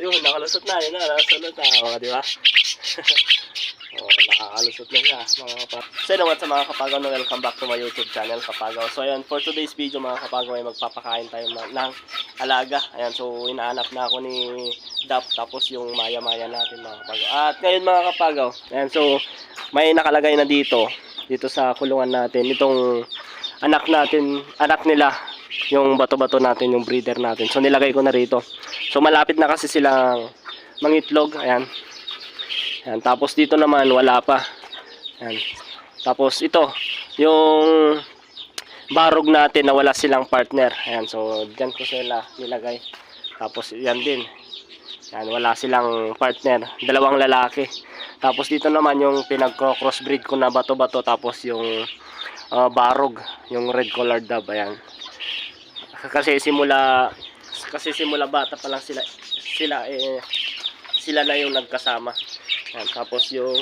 Ayun, nakalusot na. Yun na, nakalusot na. O, di ba? o, nakakalusot na siya, mga kapagaw. So, yun sa mga kapagaw na welcome back to my YouTube channel, kapagaw. So, ayan, for today's video, mga kapagaw, ay magpapakain tayo ng, ng alaga. Ayan, so, inaanap na ako ni Dap, tapos yung maya-maya natin, mga kapagaw. At ngayon, mga kapagaw, ayan, so, may nakalagay na dito, dito sa kulungan natin, itong anak natin, anak nila, yung bato-bato natin, yung breeder natin. So, nilagay ko na rito. So, malapit na kasi silang mangitlog. Ayan. Ayan. Tapos, dito naman, wala pa. Ayan. Tapos, ito, yung barog natin na wala silang partner. Ayan. So, dyan ko sila nilagay. Tapos, yan din. Ayan, wala silang partner. Dalawang lalaki. Tapos, dito naman yung pinag-crossbreed ko na bato-bato. Tapos, yung ah, barog, yung red colored dove. Ayan kasi simula kasi simula bata pa lang sila sila eh sila na yung nagkasama. Yan, tapos yung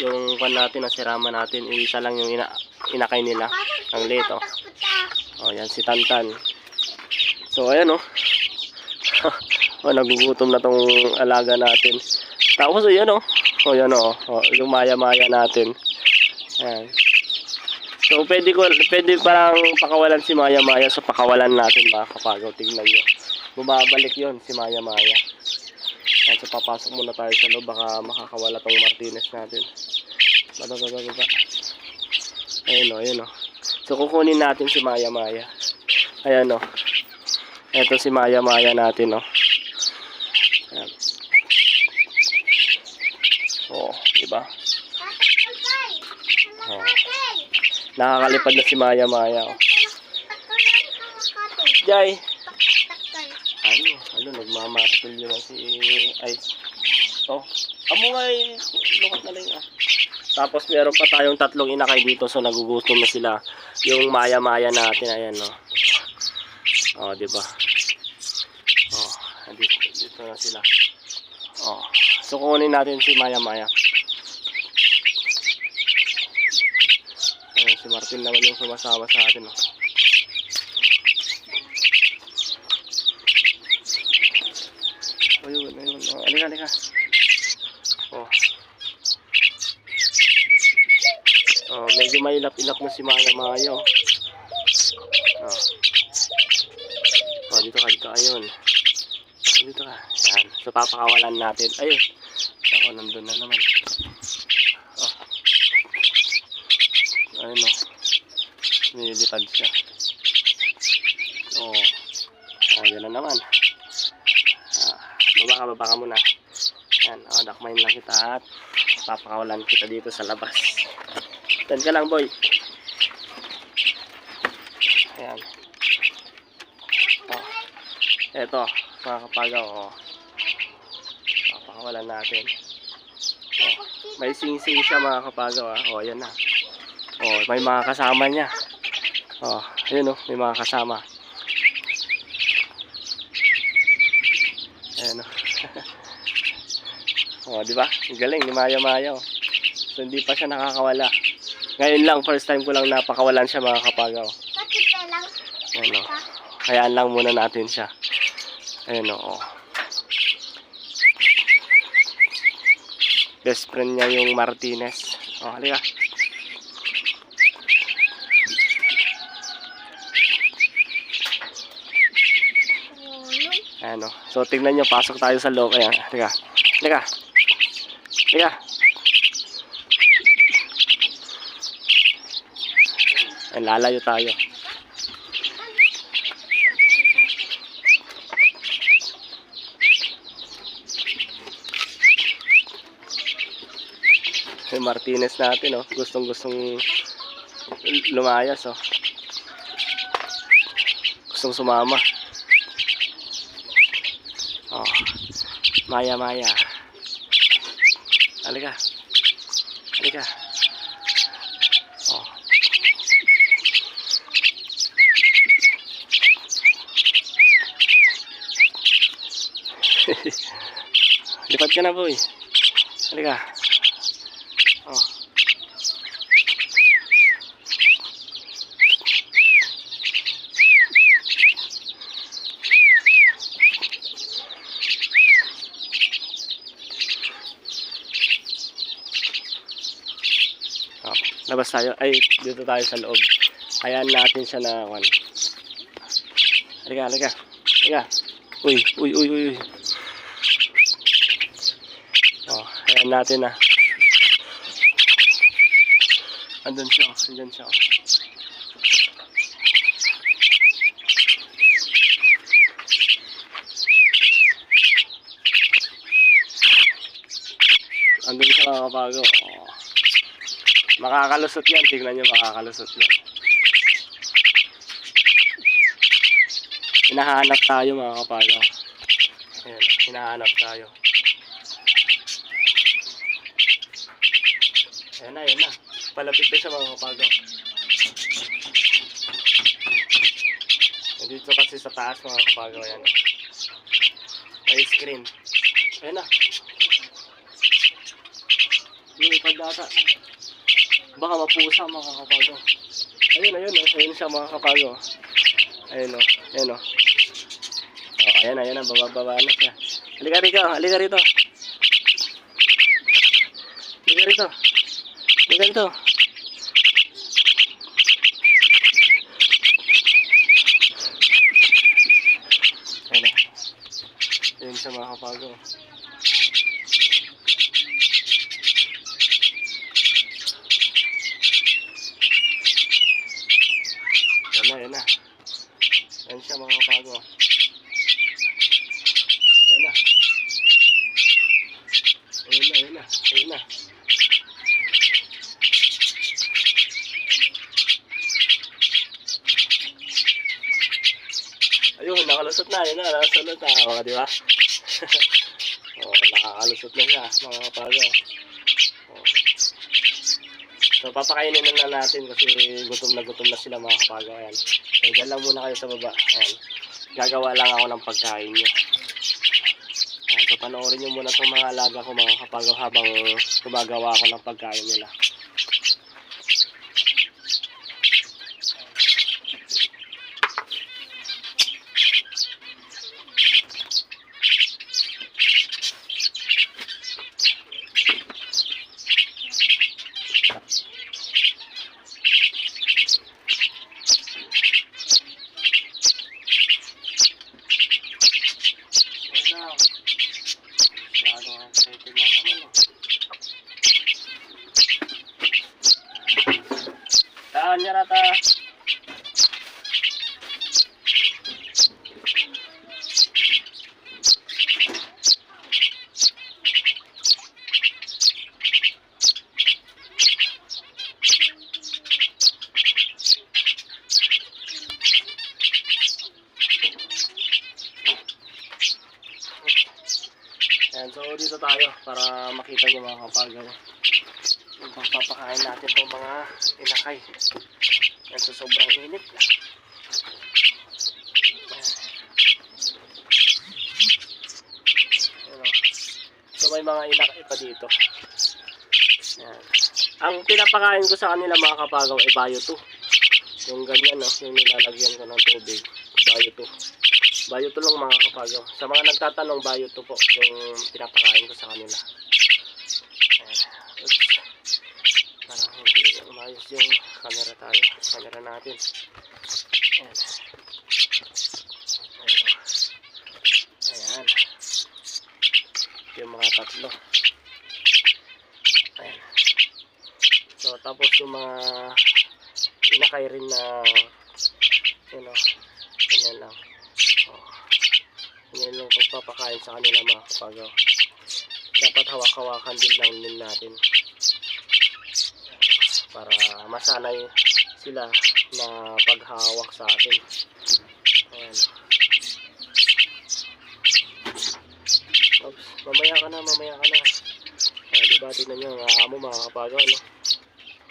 yung pan natin na sirama natin isa lang yung ina, inakay nila ang late oh. oh yan si Tantan. So ayan oh. Oh nagugutom na tong alaga natin. Tapos ayan oh. Oh yan oh, oh yung maya maya natin. Yan So, pwede ko, pwede parang pakawalan si Maya Maya sa pakawalan natin mga kapagaw. Tingnan nyo. Bumabalik yon si Maya Maya. At so, papasok muna tayo sa loob. Baka makakawala tong Martinez natin. Baba, baba, baba. Ayun o, ayun o. So, kukunin natin si Maya Maya. Ayan o. Ito si Maya Maya natin o. Ayan. Oh, diba? Oh. Nakakalipad na si Maya Maya. Oh. Jai, ano, ano, nagmamartil yun si, ay, oh, amo nga eh, na lang ah. Tapos meron pa tayong tatlong inakay dito, so nagugutom na sila. Yung maya-maya natin, ayan no. Oh, di ba? Oh, dito, dito na sila. Oh, so kukunin natin si maya-maya. Ayan, si Martin naman yung sumasama sa atin. Oh. Ayun, ayun. Oh, alika, alika. Oh. Oh, medyo mailap-ilap na si Maya Maya. Oh. Oh. oh, dito ka, dito. Ayun. Oh, Dito ka. Yan. So, papakawalan natin. Ayun. Ako, nandun na naman. Oh. Ayun, oh. Nilipad siya. Oh. Oh, yan na naman. Ah, baba ka, baba ka muna. Yan, oh, dakmayin lang kita at papakawalan kita dito sa labas. Tan ka lang, boy. Ayan. Oh. Eto, mga kapagaw, oh. Papakawalan natin. Oh. May sing-sing siya mga kapagaw, ah. Oh, ayan na. Oh, may mga kasama niya. Oh, ayun oh, may mga kasama. Ayan oh. oh, di ba? Ang galing ni Maya Maya oh. So hindi pa siya nakakawala. Ngayon lang, first time ko lang napakawalan siya mga kapagaw. Ayan oh. Hayaan lang muna natin siya. Ayan oh. oh. Best friend niya yung Martinez. Oh, halika. Ayan o. So, tignan nyo, pasok tayo sa loob. Ayan, teka. Teka. Teka. Ayan, lalayo tayo. Yung Martinez natin, oh. Gustong gustong lumayas, oh. Gustong sumama. Oh. Maya, Maya. Halika. Halika. Oh. Lipat ka na, boy. Halika. Oh. Labas tayo. Ay, dito tayo sa loob. Hayaan natin siya na, one. Halika, halika. Halika. Uy, uy, uy, uy. Oh, hayaan natin na. Andun siya, oh. andun siya. oh. Andun siya mga kapago. Oh. Makakalusot yan. Tignan nyo makakalusot yan. Hinahanap tayo mga kapago. Ayan, hinahanap tayo. Ayan na, ayan na. Palapit na siya mga kapago. Nandito kasi sa taas mga kapago. Ayan. May screen. Ayan na. Lumipad data. Baka mapusa mga kapago. Ayun, ayun, oh. ayun siya mga kapago. Ayun o, ayun o. Oh, ayan, ayan na, bababa na siya. Halika rito, halika rito. Halika rito. Halika rito. Ayun na. Ayun siya mga kapago. Yan na, yan na. Yan siya mga kapago. Yan na. Ayun na, ayun na. Ayun na. Ayun, nakalusot na. Ayun na, nakalusot na. O, di ba? o, nakakalusot na siya, mga kapago. O. So, papakainin na natin kasi gutom na gutom na sila mga kapago. Ayan. So, dyan lang muna kayo sa baba. Ayan. Gagawa lang ako ng pagkain nyo. Ayan. So, panoorin nyo muna itong mga alaga ko mga kapago habang gumagawa ako ng pagkain nila. şey değil ama Ayan, so dito tayo para makita niyo mga kapagaw. Yung pagpapakain natin itong mga inakay. Ayan, so sobrang init na. So may mga inakay pa dito. Ayan. Ang pinapakain ko sa kanila mga kapagaw ay bayo to. Yung ganyan, no? yung nilalagyan ko ng tubig. Bayo to. Bayo to lang mga kapagaw. Sa mga nagtatanong, bayo to po yung pinapakain ko sa kanila. Ayan. Oops. Parang hindi umayos yung camera tayo. Camera natin. Ayan. Ayan. Yung mga tatlo. Ayan. So, tapos yung mga inakay rin na yun o, ganyan lang. Oh. Pagpapakain sa kanila mga kapagaw. Dapat hawak-hawakan din lang din natin. Para masanay sila na paghawak sa atin. Ayan. Oops, mamaya ka na, mamaya ka na. Ah, diba, tignan nyo, ang amo mga kapagaw, no?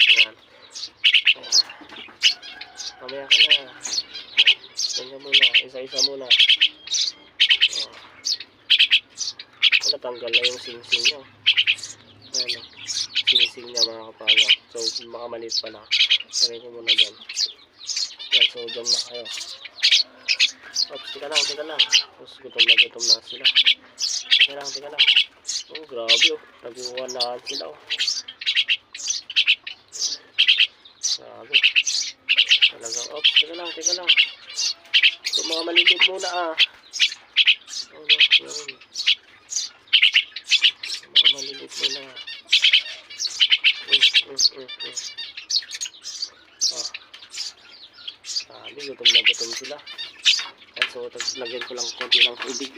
Ayan. Ayan. Mamaya ka na. Ganyan muna, isa-isa muna. Oh. Natanggal na yung sing-sing niya. Ayan o. Sing-sing niya mga kapagaw. So, baka maliit pa lang. Lagay ko muna dyan. Yan, so dyan na kayo. Oops, tika lang, tika lang. Tapos gutom na gutom na sila. Tika lang, tika lang. Oh, grabe oh. Naguwalaan sila oh. Talagang, oh, teka lang, teka lang. Ito mga muna ah. Ano, yun. Mga maliliit muna. Mm, mm, mm, mm. Ah. Sabi, gutom sila. Yan, so, lagyan ko lang konti ng tubig.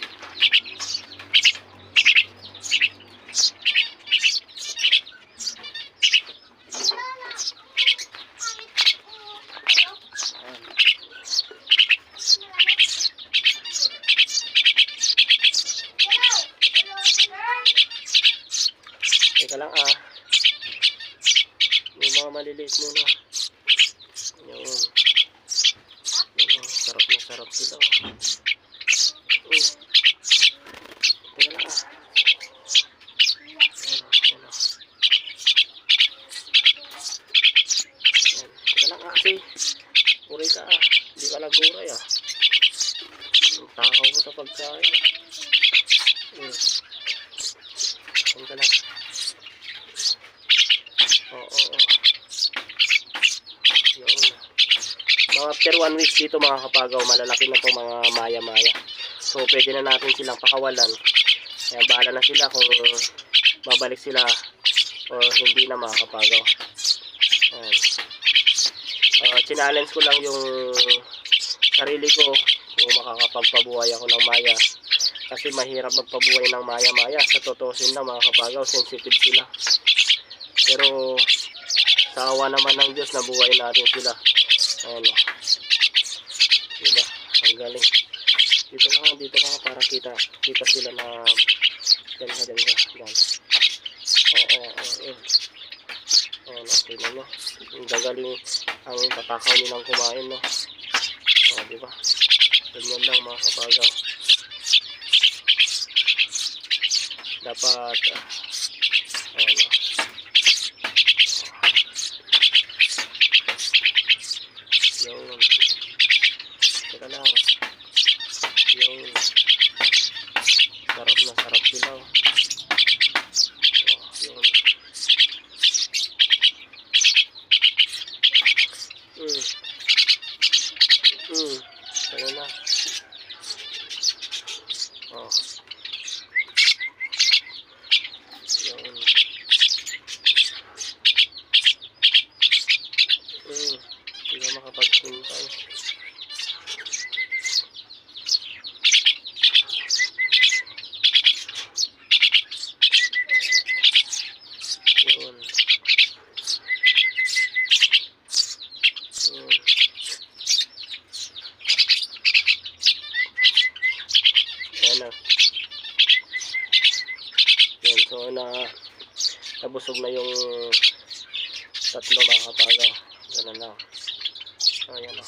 Teka lang ah. Yung mga maliliit muna. Yun. Yun oh, sarap na sarap sila oh. Uy. Teka lang ah. Ayan oh, ayan oh. Ayan. Teka lang ah kasi. Puri ka ah. Naguray ah. Ang takaw mo sa pagkain. Hmm. Ayan ka lang. Oo, oo. Mga after one week dito mga kapagaw, malalaki na to mga maya-maya. So, pwede na natin silang pakawalan. Kaya bahala na sila kung babalik sila o hindi na mga kapagaw. Ayan. Uh, challenge ko lang yung sarili ko kung makakapagpabuhay ako ng maya. Kasi mahirap magpabuhay ng maya-maya. Sa totosin na mga kapagaw, sensitive sila. Pero sa awa naman ng Diyos, nabuhay natin sila. Ayan o. Diba? Ang galing. Dito ka, dito ka para kita, kita sila na dyan ka, dyan ka, dyan. Oo, oo, oo. Ayan o, tingnan nyo. Ang gagaling ang tatakaw nilang kumain, no? O, diba? Ganyan lang mga kapagaw. Dapat, ah, ayan o. Yun. Teka lang. Yun. Sarap na sarap sila. oh. Oh, yun. Mm. Mm. Teka na. Oh. Yun. Mm. Hindi na makapagpintay. Yun. Yun. Ayan na. Yan, so na nabusog na yung tatlo mga kapagaw. Ganun lang. So, ayan o.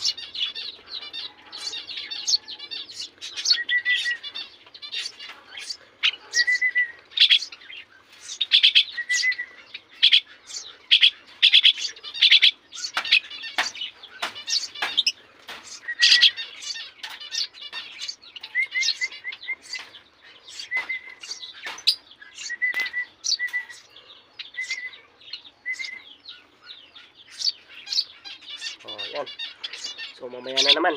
Oh, yan. So, mamaya na naman.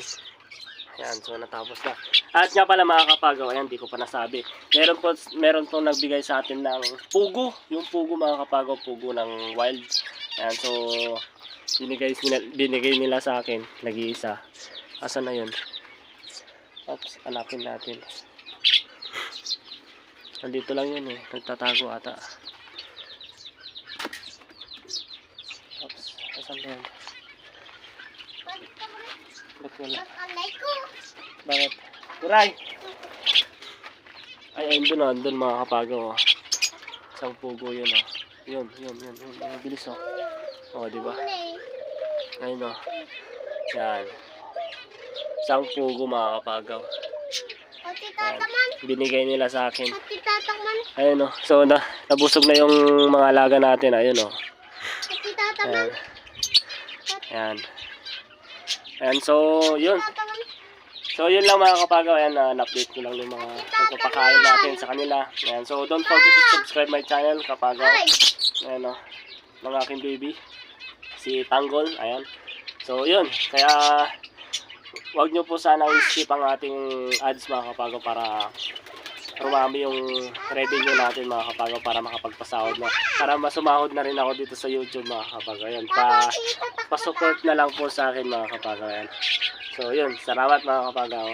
Yan, so natapos na. At nga pala mga kapagaw, ayan, di ko pa nasabi. Meron po, meron po nagbigay sa atin ng pugo. Yung pugo mga kapagaw, pugo ng wild. Ayan, so, binigay, binigay nila sa akin. Nag-iisa. Asa na yun? Oops, hanapin natin. Nandito lang yun eh. Nagtatago ata. Oops, asan na yun? Ba't wala? Bakit? Turay! Ay, ayun doon ah. Doon mga kapagaw ah. Isang pugo yun ah. Yun, yun, yun. yun. Bilis oh. Oh, di ba? Ayun oh. Yan. Isang pugo mga kapagaw. Pati Yan. tataman, Binigay nila sa akin. Ayun oh. So, na, nabusog na yung mga alaga natin. Ayun oh. Ayan. Ayan. Ayan, so, yun. So, yun lang mga kapagaw. Ayan, uh, update ko lang yung mga pagpapakain natin sa kanila. Ayan, so, don't forget to subscribe my channel, kapagaw. Ay, Ayan o, ng aking baby. Si Tanggol, ayan. So, yun. Kaya, wag nyo po sana i-skip ang ating ads mga kapagaw para rumami yung revenue natin mga kapagaw para makapagpasahod na. Para masumahod na rin ako dito sa YouTube mga kapagaw. Yan. Pa, pa-support na lang po sa akin mga kapagaw. Yan. So, yun. Salamat mga kapagaw.